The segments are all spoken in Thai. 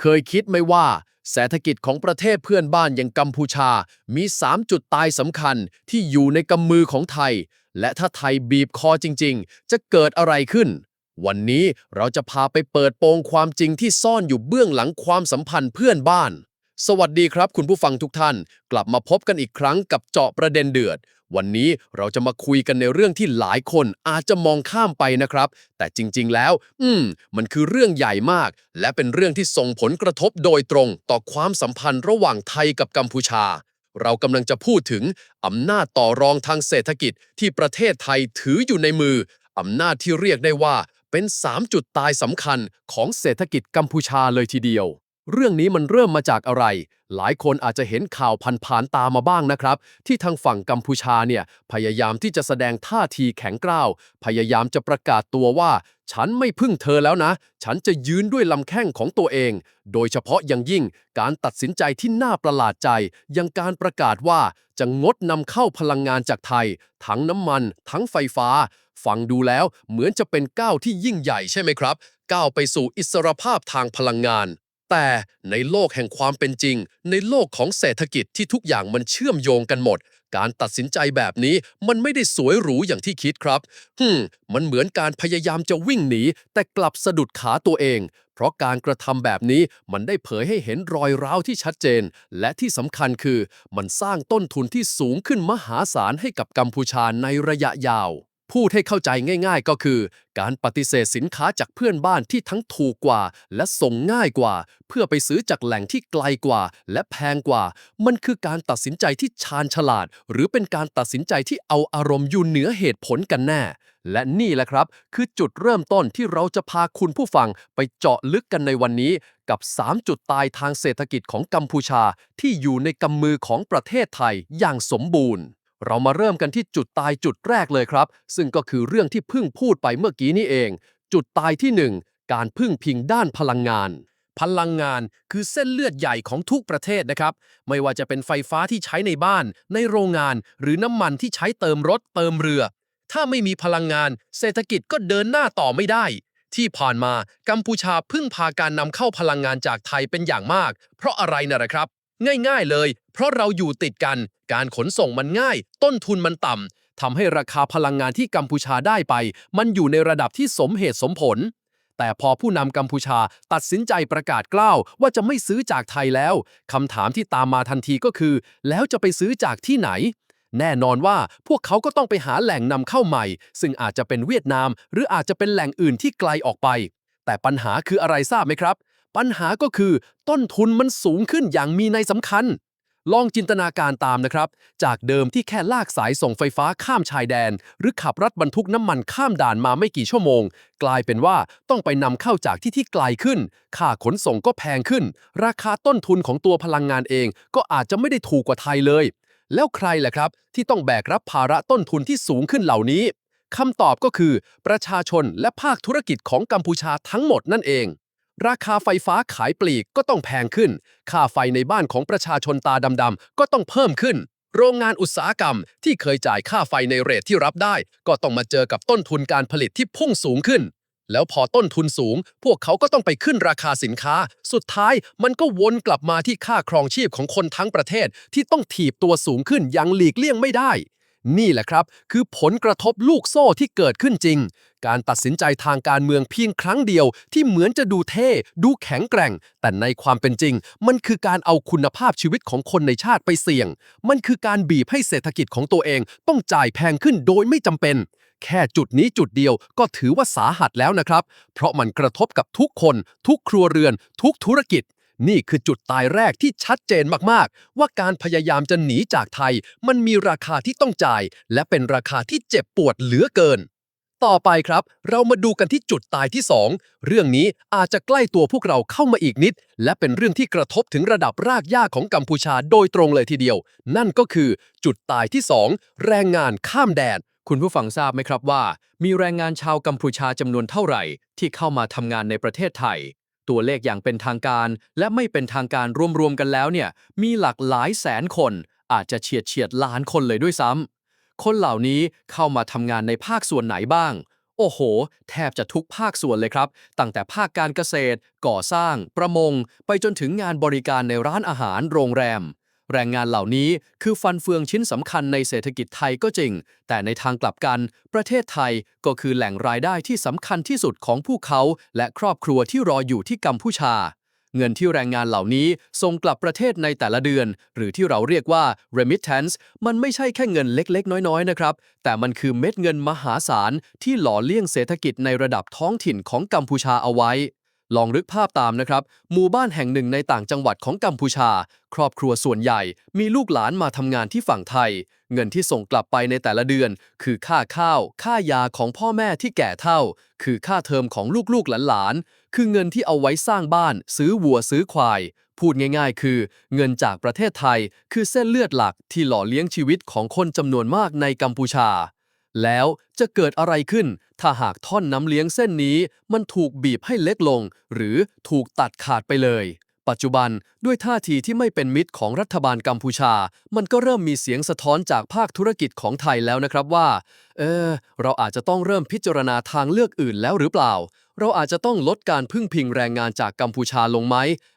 เคยคิดไหมว่าเศรษฐกิจของประเทศเพื่อนบ้านอย่างกัมพูชา มี 3 จุดตายสำคัญที่อยู่ในกำมือของไทย และถ้าไทยบีบคอจริง ๆ จะเกิดอะไรขึ้น วันนี้เราจะพาไปเปิดโปงความจริงที่ซ่อนอยู่เบื้องหลังความสัมพันธ์เพื่อนบ้าน สวัสดีครับคุณผู้ฟังทุกท่าน กลับมาพบกันอีกครั้งกับเจาะประเด็นเดือด วันนี้เราจะมาคุยกันในเรื่องที่หลายคนอาจจะมองข้ามไปนะครับ แต่จริง ๆ แล้ว อืม มันคือเรื่องใหญ่มาก และเป็นเรื่องที่ส่งผลกระทบโดยตรง ต่อความสัมพันธ์ระหว่างไทยกับกัมพูชา เรากำลังจะพูดถึงอำนาจต่อรองทางเศรษฐกิจที่ประเทศไทยถืออยู่ในมืออำนาจที่เรียกได้ว่าเป็น 3 จุดตายสำคัญของเศรษฐกิจกัมพูชาเลยทีเดียว เรื่องนี้มันเริ่มมาจากอะไร หลายคนอาจจะเห็นข่าวผ่านๆตามมาบ้างนะครับ ที่ทางฝั่งกัมพูชาเนี่ยพยายามที่จะแสดงท่าทีแข็งกร้าว พยายามจะประกาศตัวว่า ฉันไม่พึ่งเธอแล้วนะ ฉันจะยืนด้วยลำแข้งของตัวเอง โดยเฉพาะอย่างยิ่งการตัดสินใจที่น่าประหลาดใจย่างการประกาศว่าจะงดนำเข้าพลังงานจากไทย ทั้งน้ำมัน ทั้งไฟฟ้าฟังดูแล้วเหมือนจะเป็นก้าวที่ยิ่งใหญ่ใช่ไหมครับ ก้าวไปสู่อิสรภาพทางพลังงาน แต่ในโลกแห่งความเป็นจริง ในโลกของเศรษฐกิจที่ทุกอย่างมันเชื่อมโยงกันหมด การตัดสินใจแบบนี้มันไม่ได้สวยหรูอย่างที่คิดครับฮึมมันเหมือนการพยายามจะวิ่งหนี แต่กลับสะดุดขาตัวเอง เพราะการกระทำแบบนี้มันได้เผยให้เห็นรอยร้าวที่ชัดเจน และที่สำคัญคือ มันสร้างต้นทุนที่สูงขึ้นมหาศาลให้กับกัมพูชาในระยะยาว พูดให้เข้าใจง่ายๆ ก็คือ การปฏิเสธสินค้าจากเพื่อนบ้านที่ทั้งถูกกว่า และส่งง่ายกว่า เพื่อไปซื้อจากแหล่งที่ไกลกว่า และแพงกว่า มันคือการตัดสินใจที่ชาญฉลาด หรือเป็นการตัดสินใจที่เอาอารมณ์อยู่เหนือเหตุผลกันแน่ และนี่แหละครับ คือจุดเริ่มต้นที่เราจะพาคุณผู้ฟังไปเจาะลึกกันในวันนี้ กับ 3 จุดตายทางเศรษฐกิจของกัมพูชา ที่อยู่ในกำมือของประเทศไทยอย่างสมบูรณ์ เรามาเริ่มกันที่จุดตายจุดแรกเลยครับ ซึ่งก็คือเรื่องที่เพิ่งพูดไปเมื่อกี้นี่เอง จุดตายที่ 1 การพึ่งพิงด้านพลังงาน พลังงานคือเส้นเลือดใหญ่ของทุกประเทศนะครับ ไม่ว่าจะเป็นไฟฟ้าที่ใช้ในบ้าน ในโรงงาน หรือน้ำมันที่ใช้เติมรถเติมเรือ ถ้าไม่มีพลังงาน เศรษฐกิจก็เดินหน้าต่อไม่ได้ที่ผ่านมากัมพูชาพึ่งพาการนำเข้าพลังงานจากไทยเป็นอย่างมาก เพราะอะไรนะนะครับ ง่ายๆเลย เพราะเราอยู่ติดกัน การขนส่งมันง่าย ต้นทุนมันต่ำทำให้ราคาพลังงานที่กัมพูชาได้ไป มันอยู่ในระดับที่สมเหตุสมผล แต่พอผู้นำกัมพูชาตัดสินใจประกาศกล้าวว่าจะไม่ซื้อจากไทยแล้วคำถามที่ตามมาทันทีก็คือ แล้วจะไปซื้อจากที่ไหน แน่นอนว่าพวกเขาก็ต้องไปหาแหล่งนำเข้าใหม่ ซึ่งอาจจะเป็นเวียดนาม หรืออาจจะเป็นแหล่งอื่นที่ไกลออกไป แต่ปัญหาคืออะไรทราบไหมครับ ปัญหาก็คือต้นทุนมันสูงขึ้นอย่างมีในยสำคัญ ลองจินตนาการตามนะครับ จากเดิมที่แค่ลากสายส่งไฟฟ้าข้ามชายแดน หรือขับรถบรรทุกน้ำมันข้ามด่านมาไม่กี่ชั่วโมง กลายเป็นว่าต้องไปนำเข้าจากที่ที่ไกลขึ้น ค่าขนส่งก็แพงขึ้น ราคาต้นทุนของตัวพลังงานเอง ก็อาจจะไม่ได้ถูกกว่าไทยเลย แล้วใครล่ะครับ ที่ต้องแบกรับภาระต้นทุนที่สูงขึ้นเหล่านี้คำตอบก็คือ ประชาชนและภาคธุรกิจของกัมพูชาทั้งหมดนั่นเอง ราคาไฟฟ้าขายปลีกก็ต้องแพงขึ้น ค่าไฟในบ้านของประชาชนตาดำๆก็ต้องเพิ่มขึ้น โรงงานอุตสาหกรรมที่เคยจ่ายค่าไฟในเรทที่รับได้ ก็ต้องมาเจอกับต้นทุนการผลิตที่พุ่งสูงขึ้น แล้วพอต้นทุนสูง พวกเขาก็ต้องไปขึ้นราคาสินค้า สุดท้ายมันก็วนกลับมาที่ค่าครองชีพของคนทั้งประเทศที่ต้องถีบตัวสูงขึ้นอยังหลีกเลี่ยงไม่ได้ นี่แหละครับ คือผลกระทบลูกโซ่ที่เกิดขึ้นจริง การตัดสินใจทางการเมืองเพียงครั้งเดียวที่เหมือนจะดูเท่ ดูแข็งแกร่ง แต่ในความเป็นจริง มันคือการเอาคุณภาพชีวิตของคนในชาติไปเสี่ยง มันคือการบีบให้เศรษฐกิจของตัวเอง ต้องจ่ายแพงขึ้นโดยไม่จำเป็น แค่จุดนี้จุดเดียวก็ถือว่าสาหัสแล้วนะครับ เพราะมันกระทบกับทุกคน ทุกครัวเรือน ทุกธุรกิจ นี่คือจุดตายแรกที่ชัดเจนมากๆ ว่าการพยายามจะหนีจากไทย มันมีราคาที่ต้องจ่าย และเป็นราคาที่เจ็บปวดเหลือเกิน ต่อไปครับ เรามาดูกันที่จุดตายที่ 2 เรื่องนี้อาจจะใกล้ตัวพวกเราเข้ามาอีกนิด และเป็นเรื่องที่กระทบถึงระดับรากหญ้าของกัมพูชาโดยตรงเลยทีเดียว นั่นก็คือจุดตายที่ 2 แรงงานข้ามแดนคุณผู้ฟังทราบไหมครับว่า มีแรงงานชาวกัมพูชาจำนวนเท่าไหร่ ที่เข้ามาทำงานในประเทศไทย ตัวเลขอย่างเป็นทางการและไม่เป็นทางการรวมๆกันแล้วเนี่ยมีหลักหลายแสนคน อาจจะเฉียดเฉียดล้านคนเลยด้วยซ้ำคนเหล่านี้เข้ามาทำงานในภาคส่วนไหนบ้าง โอ้โห แทบจะทุกภาคส่วนเลยครับ ตั้งแต่ภาคการเกษตร ก่อสร้าง ประมง ไปจนถึงงานบริการในร้านอาหารโรงแรม แรงงานเหล่านี้คือฟันเฟืองชิ้นสำคัญในเศรษฐกิจไทยก็จริง แต่ในทางกลับกัน ประเทศไทยก็คือแหล่งรายได้ที่สำคัญที่สุดของผู้เขา และครอบครัวที่รออยู่ที่กัมพูชา เงินที่แรงงานเหล่านี้ส่งกลับประเทศในแต่ละเดือน หรือที่เราเรียกว่า remittance มันไม่ใช่แค่เงินเล็กๆ น้อยๆนะครับ แต่มันคือเม็ดเงินมหาศาลที่หล่อเลี้ยงเศรษฐกิจในระดับท้องถิ่นของกัมพูชาเอาไว้ ลองนึกภาพตามนะครับ หมู่บ้านแห่งหนึ่งในต่างจังหวัดของกัมพูชา ครอบครัวส่วนใหญ่ มีลูกหลานมาทำงานที่ฝั่งไทย เงินที่ส่งกลับไปในแต่ละเดือน คือค่าข้าว ค่ายาของพ่อแม่ที่แก่เฒ่า คือค่าเทอมของลูกๆหลานๆ คือเงินที่เอาไว้สร้างบ้าน ซื้อวัวซื้อควาย พูดง่ายๆ คือ เงินจากประเทศไทย คือเส้นเลือดหลักที่หล่อเลี้ยงชีวิตของคนจำนวนมากในกัมพูชา แล้วจะเกิดอะไรขึ้น ถ้าหากท่อนน้ำเลี้ยงเส้นนี้ มันถูกบีบให้เล็กลง หรือถูกตัดขาดไปเลย ปัจจุบันด้วยท่าทีที่ไม่เป็นมิตรของรัฐบาลกัมพูชา มันก็เริ่มมีเสียงสะท้อนจากภาคธุรกิจของไทยแล้วนะครับว่า เออ เราอาจจะต้องเริ่มพิจารณาทางเลือกอื่นแล้วหรือเปล่า เราอาจจะต้องลดการพึ่งพิงแรงงานจากกัมพูชาลงไหม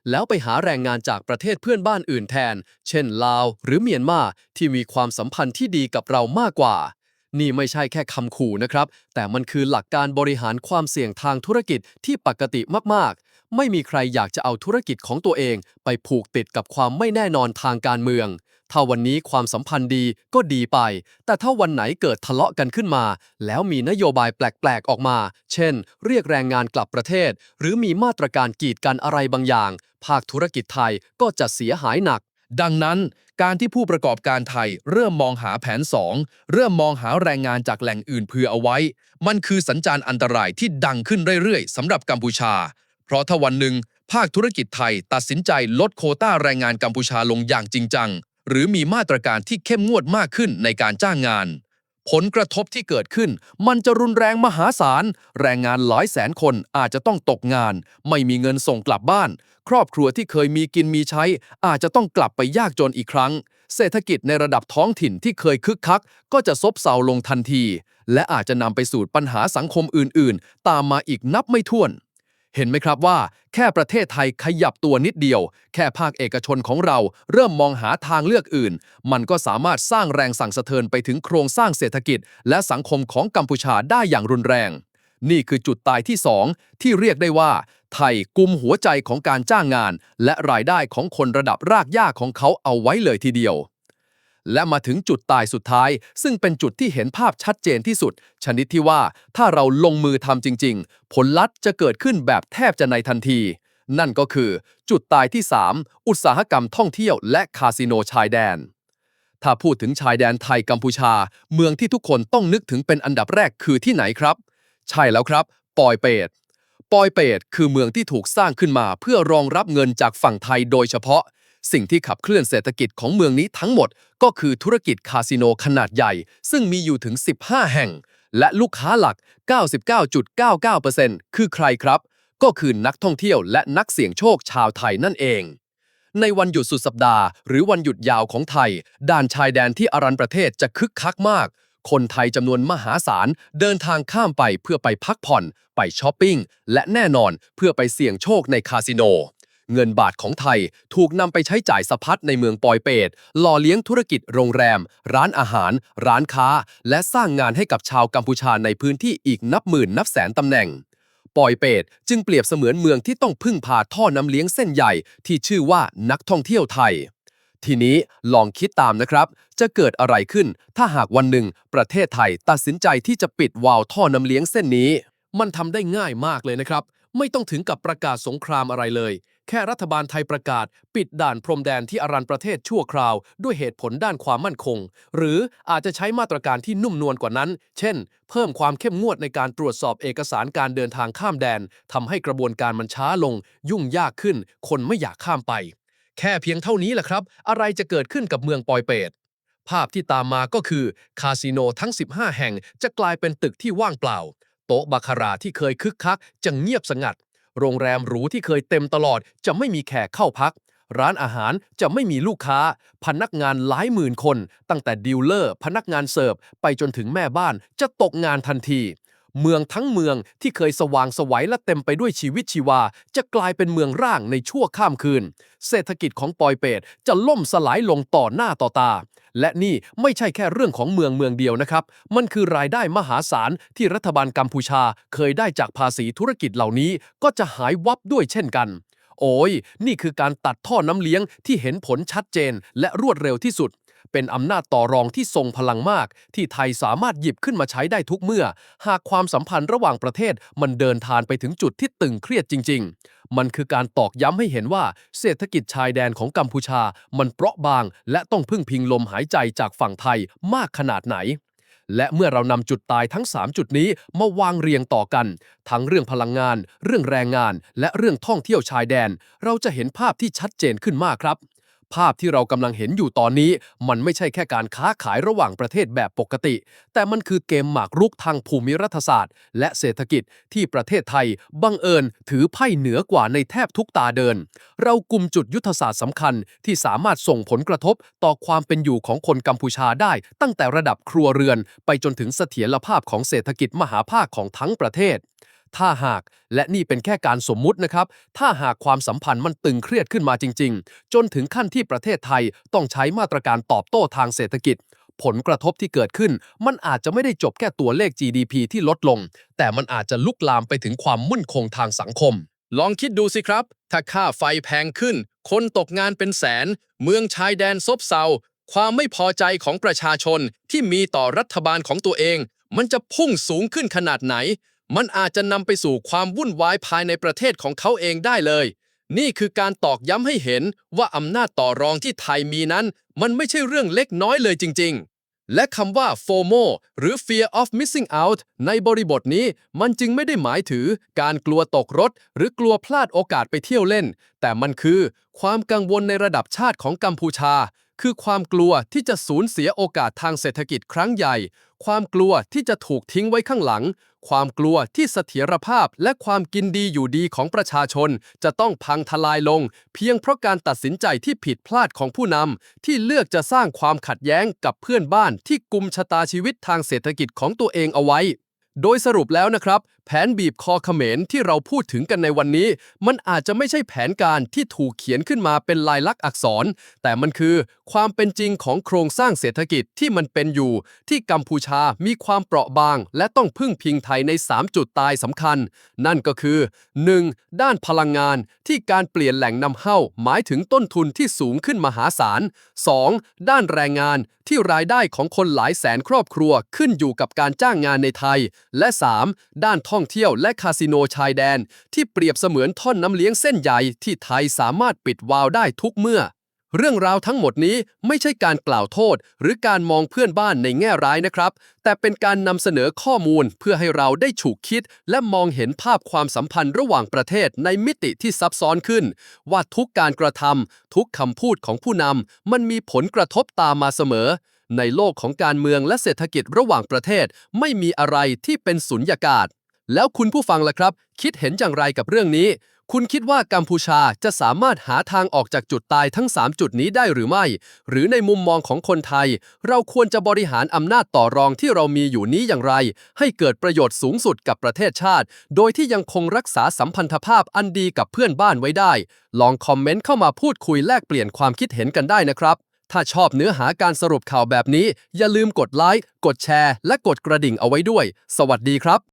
แล้วไปหาแรงงานจากประเทศเพื่อนบ้านอื่นแทน เช่นลาว หรือเมียนมาที่มีความสัมพันธ์ที่ดีกับเรามากกว่า นี่ไม่ใช่แค่คำขู่นะครับ แต่มันคือหลักการบริหารความเสี่ยงทางธุรกิจที่ปกติมาก ๆ ไม่มีใครอยากจะเอาธุรกิจของตัวเอง ไปผูกติดกับความไม่แน่นอนทางการเมือง ถ้าวันนี้ความสัมพันธ์ดีก็ดีไป แต่ถ้าวันไหนเกิดทะเลาะกันขึ้นมา แล้วมีนโยบายแปลก ๆ ออกมา เช่น เรียกแรงงานกลับประเทศ หรือมีมาตรการกีดกันอะไรบางอย่าง ภาคธุรกิจไทยก็จะเสียหายหนัก ดังนั้นการที่ผู้ประกอบการไทยเริ่มมองหาแผน 2 เริ่มมองหาแรงงานจากแหล่งอื่นเผื่อเอาไว้ มันคือสัญญาณอันตรายที่ดังขึ้นเรื่อยๆสำหรับกัมพูชา เพราะถ้าวันหนึ่งภาคธุรกิจไทยตัดสินใจลดโคต้าแรงงานกัมพูชาลงอย่างจริงจัง หรือมีมาตรการที่เข้มงวดมากขึ้นในการจ้างงาน ผลกระทบที่เกิดขึ้น มันจะรุนแรงมหาศาล แรงงานหลายแสนคนอาจจะต้องตกงาน ไม่มีเงินส่งกลับบ้าน ครอบครัวที่เคยมีกินมีใช้ อาจจะต้องกลับไปยากจนอีกครั้ง เศรษฐกิจในระดับท้องถิ่นที่เคยคึกคัก ก็จะซบเซาลงทันที และอาจจะนำไปสู่ปัญหาสังคมอื่น ๆ ตามมาอีกนับไม่ถ้วน เห็นไหมครับว่า แค่ประเทศไทยขยับตัวนิดเดียว แค่ภาคเอกชนของเราเริ่มมองหาทางเลือกอื่น มันก็สามารถสร้างแรงสั่งสะเทือนไปถึงโครงสร้างเศรษฐกิจ และสังคมของกัมพูชาได้อย่างรุนแรง นี่คือจุดตายที่ 2 ที่เรียกได้ว่า ไทยกุมหัวใจของการจ้างงาน และรายได้ของคนระดับรากหญ้าของเขาเอาไว้เลยทีเดียว และมาถึงจุดตายสุดท้าย ซึ่งเป็นจุดที่เห็นภาพชัดเจนที่สุด ชนิดที่ว่าถ้าเราลงมือทำจริง ๆ ผลลัพธ์จะเกิดขึ้นแบบแทบจะในทันที นั่นก็คือ จุดตายที่ 3 อุตสาหกรรมท่องเที่ยวและคาสิโนชายแดน ถ้าพูดถึงชายแดนไทยกัมพูชา เมืองที่ทุกคนต้องนึกถึงเป็นอันดับแรกคือที่ไหนครับ ใช่แล้วครับ ปอยเปตปอยเปตคือเมืองที่ถูกสร้างขึ้นมาเพื่อรองรับเงินจากฝั่งไทยโดยเฉพาะ สิ่งที่ขับเคลื่อนเศรษฐกิจของเมืองนี้ทั้งหมด ก็คือธุรกิจคาสิโนขนาดใหญ่ ซึ่งมีอยู่ถึง 15 แห่ง และลูกค้าหลัก 99.99%คือใครครับ ก็คือนักท่องเที่ยวและนักเสี่ยงโชคชาวไทยนั่นเอง ในวันหยุดสุดสัปดาห์ หรือวันหยุดยาวของไทย ด่านชายแดนที่อารันประเทศจะคึกคักมากคนไทยจำนวนมหาศาลเดินทางข้ามไปเพื่อไปพักผ่อน ไปช้อปปิ้ง และแน่นอนเพื่อไปเสี่ยงโชคในคาสิโน เงินบาทของไทยถูกนำไปใช้จ่ายสะพัดในเมืองปอยเปตหล่อเลี้ยงธุรกิจโรงแรม ร้านอาหาร ร้านค้า และสร้างงานให้กับชาวกัมพูชาในพื้นที่อีกนับหมื่นนับแสนตำแหน่ง ปอยเปตจึงเปรียบเสมือนเมืองที่ต้องพึ่งพาท่อน้ำเลี้ยงเส้นใหญ่ที่ชื่อว่านักท่องเที่ยวไทย ทีนี้ลองคิดตามนะครับ จะเกิดอะไรขึ้น ถ้าหากวันหนึ่ง ประเทศไทยตัดสินใจที่จะปิดวาล์วท่อน้ำเลี้ยงเส้นนี้ มันทำได้ง่ายมากเลยนะครับ ไม่ต้องถึงกับประกาศสงครามอะไรเลย แค่รัฐบาลไทยประกาศ ปิดด่านพรมแดนที่อารันประเทศชั่วคราว ด้วยเหตุผลด้านความมั่นคง หรืออาจจะใช้มาตรการที่นุ่มนวลกว่านั้น เช่น เพิ่มความเข้มงวดในการตรวจสอบเอกสารการเดินทางข้ามแดนทำให้กระบวนการมันช้าลง ยุ่งยากขึ้น คนไม่อยากข้ามไป แค่เพียงเท่านี้แหละครับ อะไรจะเกิดขึ้นกับเมืองปอยเปตภาพที่ตามมาก็คือคาสิโนทั้ง 15 แห่งจะกลายเป็นตึกที่ว่างเปล่า โต๊ะบาคาราที่เคยคึกคักจะเงียบสงัด โรงแรมหรูที่เคยเต็มตลอดจะไม่มีแขกเข้าพัก ร้านอาหารจะไม่มีลูกค้า พนักงานหลายหมื่นคน ตั้งแต่ดีลเลอร์ พนักงานเสิร์ฟ ไปจนถึงแม่บ้านจะตกงานทันที เมืองทั้งเมืองที่เคยสว่างไสวัยและเต็มไปด้วยชีวิตชีวา จะกลายเป็นเมืองร่างในชั่วข้ามคืน เศรษฐกิจของปอยเปตจะล่มสลายลงต่อหน้าต่อตา และนี่ไม่ใช่แค่เรื่องของเมืองเมืองเดียวนะครับ มันคือรายได้มหาศาลที่รัฐบาลกัมพูชาเคยได้จากภาษีธุรกิจเหล่านี้ ก็จะหายวับด้วยเช่นกัน โอ้ย นี่คือการตัดท่อน้ำเลี้ยงที่เห็นผลชัดเจนและรวดเร็วที่สุด เป็นอำนาจต่อรองที่ทรงพลังมาก ที่ไทยสามารถหยิบขึ้นมาใช้ได้ทุกเมื่อ หากความสัมพันธ์ระหว่างประเทศมันเดินทางไปถึงจุดที่ตึงเครียดจริง ๆ มันคือการตอกย้ำให้เห็นว่าเศรษฐกิจชายแดนของกัมพูชา มันเปราะบาง และต้องพึ่งพิงลมหายใจจากฝั่งไทยมากขนาดไหนและเมื่อเรานำจุดตายทั้ง 3 จุดนี้มาวางเรียงต่อกัน ทั้งเรื่องพลังงาน เรื่องแรงงาน และเรื่องท่องเที่ยวชายแดน เราจะเห็นภาพที่ชัดเจนขึ้นมากครับ ภาพที่เรากำลังเห็นอยู่ตอนนี้ มันไม่ใช่แค่การค้าขายระหว่างประเทศแบบปกติ แต่มันคือเกมหมากรุกทางภูมิรัฐศาสตร์ และเศรษฐกิจที่ประเทศไทย บังเอิญถือไพ่เหนือกว่าในแทบทุกตาเดิน เรากลุ่มจุดยุทธศาสตร์สำคัญที่สามารถส่งผลกระทบต่อความเป็นอยู่ของคนกัมพูชาได้ ตั้งแต่ระดับครัวเรือน ไปจนถึงเสถียรภาพของเศรษฐกิจมหาภาคของทั้งประเทศ ถ้าหาก และนี่เป็นแค่การสมมุตินะครับ ถ้าหากความสัมพันธ์มันตึงเครียดขึ้นมาจริง ๆ จนถึงขั้นที่ประเทศไทยต้องใช้มาตรการตอบโต้ทางเศรษฐกิจ ผลกระทบที่เกิดขึ้น มันอาจจะไม่ได้จบแค่ตัวเลข GDP ที่ลดลง แต่มันอาจจะลุกลามไปถึงความมั่นคงทางสังคม ลองคิดดูสิครับ ถ้าค่าไฟแพงขึ้น คนตกงานเป็นแสน เมืองชายแดนซบเซาความไม่พอใจของประชาชนที่มีต่อรัฐบาลของตัวเอง มันจะพุ่งสูงขึ้นขนาดไหน มันอาจจะนำไปสู่ความวุ่นวายภายในประเทศของเขาเองได้เลย นี่คือการตอกย้ำให้เห็นว่าอำนาจต่อรองที่ไทยมีนั้น มันไม่ใช่เรื่องเล็กน้อยเลยจริง ๆและคำว่า FOMO หรือ Fear of Missing Out ในบริบทนี้มันจึงไม่ได้หมายถึงการกลัวตกรถ หรือกลัวพลาดโอกาสไปเที่ยวเล่น แต่มันคือ ความกังวลในระดับชาติของกัมพูชา คือความกลัวที่จะสูญเสียโอกาสทางเศรษฐกิจครั้งใหญ่ ความกลัวที่จะถูกทิ้งไว้ข้างหลัง ความกลัวที่เสถียรภาพและความกินดีอยู่ดีของประชาชน จะต้องพังทลายลง เพียงเพราะการตัดสินใจที่ผิดพลาดของผู้นำที่เลือกจะสร้างความขัดแย้งกับเพื่อนบ้านที่กุมชะตาชีวิตทางเศรษฐกิจของตัวเองเอาไว้ โดยสรุปแล้วนะครับ ผนบีบคอเขมรที่เราพูดถึงกันในวันนี้ มันอาจจะไม่ใช่แผนการที่ถูกเขียนขึ้นมาเป็นลายลักษณ์อักษร แต่มันคือความเป็นจริงของโครงสร้างเศรษฐกิจที่มันเป็นอยู่ ที่กัมพูชามีความเปราะบาง และต้องพึ่งพิงไทยใน 3 จุดตายสำคัญ นั่นก็คือ 1. ด้านพลังงานที่การเปลี่ยนแหล่งนำเข้าหมายถึงต้นทุนที่สูงขึ้นมหาศาล 2. ด้านแรงงานที่รายได้ของคนหลายแสนครอบครัวขึ้นอยู่กับการจ้างงานในไทย และ 3. ด้านท่ององเที่ยวและคาสิโนชายแดน ที่เปรียบเสมือนท่อนน้ำเลี้ยงเส้นใหญ่ที่ไทยสามารถปิดวาล์วได้ทุกเมื่อ เรื่องราวทั้งหมดนี้ไม่ใช่การกล่าวโทษ หรือการมองเพื่อนบ้านในแง่ร้ายนะครับ แต่เป็นการนำเสนอข้อมูลเพื่อให้เราได้ฉุกคิด และมองเห็นภาพความสัมพันธ์ระหว่างประเทศในมิติที่ซับซ้อนขึ้น ว่าทุกการกระทำทุกคำพูดของผู้นำมันมีผลกระทบตามมาเสมอในโลกของการเมืองและเศรษฐกิจระหว่างประเทศ ไม่มีอะไรที่เป็นสุญญากาศ แล้วคุณผู้ฟังล่ะครับ คิดเห็นอย่างไรกับเรื่องนี้ คุณคิดว่ากัมพูชาจะสามารถหาทางออกจากจุดตายทั้ง 3 จุดนี้ได้หรือไม่ หรือในมุมมองของคนไทย เราควรจะบริหารอำนาจต่อรองที่เรามีอยู่นี้อย่างไร ให้เกิดประโยชน์สูงสุดกับประเทศชาติ โดยที่ยังคงรักษาสัมพันธภาพอันดีกับเพื่อนบ้านไว้ได้ ลองคอมเมนต์เข้ามาพูดคุยแลกเปลี่ยนความคิดเห็นกันได้นะครับถ้าชอบเนื้อหาการสรุปข่าวแบบนี้ อย่าลืมกดไลค์ กดแชร์ และกดกระดิ่งเอาไว้ด้วย สวัสดีครับ